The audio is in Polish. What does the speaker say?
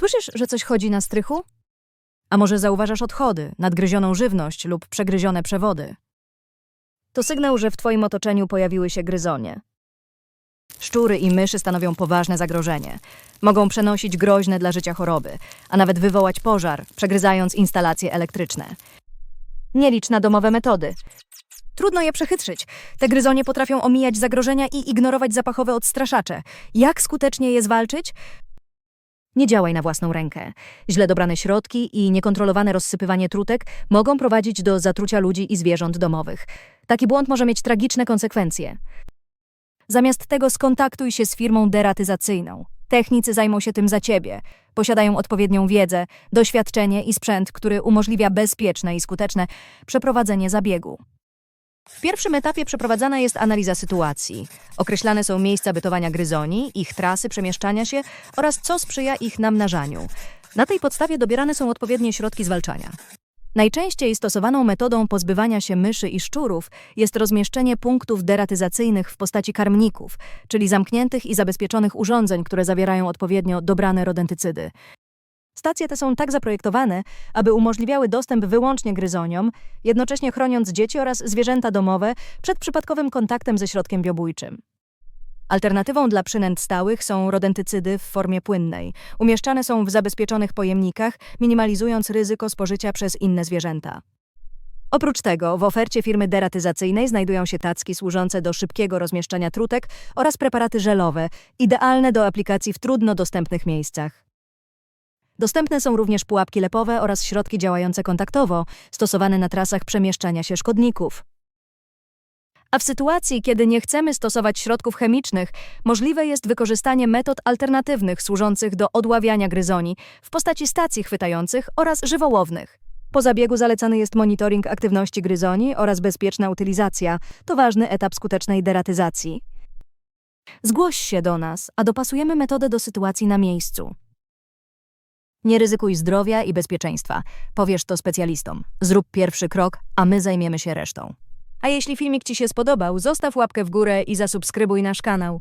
Słyszysz, że coś chodzi na strychu? A może zauważasz odchody, nadgryzioną żywność lub przegryzione przewody? To sygnał, że w twoim otoczeniu pojawiły się gryzonie. Szczury i myszy stanowią poważne zagrożenie. Mogą przenosić groźne dla życia choroby, a nawet wywołać pożar, przegryzając instalacje elektryczne. Nie licz na domowe metody. Trudno je przechytrzyć. Te gryzonie potrafią omijać zagrożenia i ignorować zapachowe odstraszacze. Jak skutecznie je zwalczyć? Nie działaj na własną rękę. Źle dobrane środki i niekontrolowane rozsypywanie trutek mogą prowadzić do zatrucia ludzi i zwierząt domowych. Taki błąd może mieć tragiczne konsekwencje. Zamiast tego skontaktuj się z firmą deratyzacyjną. Technicy zajmą się tym za ciebie. Posiadają odpowiednią wiedzę, doświadczenie i sprzęt, który umożliwia bezpieczne i skuteczne przeprowadzenie zabiegu. W pierwszym etapie przeprowadzana jest analiza sytuacji. Określane są miejsca bytowania gryzoni, ich trasy przemieszczania się oraz co sprzyja ich namnażaniu. Na tej podstawie dobierane są odpowiednie środki zwalczania. Najczęściej stosowaną metodą pozbywania się myszy i szczurów jest rozmieszczenie punktów deratyzacyjnych w postaci karmników, czyli zamkniętych i zabezpieczonych urządzeń, które zawierają odpowiednio dobrane rodentycydy. Stacje te są tak zaprojektowane, aby umożliwiały dostęp wyłącznie gryzoniom, jednocześnie chroniąc dzieci oraz zwierzęta domowe przed przypadkowym kontaktem ze środkiem biobójczym. Alternatywą dla przynęt stałych są rodentycydy w formie płynnej. Umieszczane są w zabezpieczonych pojemnikach, minimalizując ryzyko spożycia przez inne zwierzęta. Oprócz tego w ofercie firmy deratyzacyjnej znajdują się tacki służące do szybkiego rozmieszczania trutek oraz preparaty żelowe, idealne do aplikacji w trudno dostępnych miejscach. Dostępne są również pułapki lepowe oraz środki działające kontaktowo, stosowane na trasach przemieszczania się szkodników. A w sytuacji, kiedy nie chcemy stosować środków chemicznych, możliwe jest wykorzystanie metod alternatywnych służących do odławiania gryzoni w postaci stacji chwytających oraz żywołownych. Po zabiegu zalecany jest monitoring aktywności gryzoni oraz bezpieczna utylizacja. To ważny etap skutecznej deratyzacji. Zgłoś się do nas, a dopasujemy metodę do sytuacji na miejscu. Nie ryzykuj zdrowia i bezpieczeństwa. Powiesz to specjalistom. Zrób pierwszy krok, a my zajmiemy się resztą. A jeśli filmik Ci się spodobał, zostaw łapkę w górę i zasubskrybuj nasz kanał.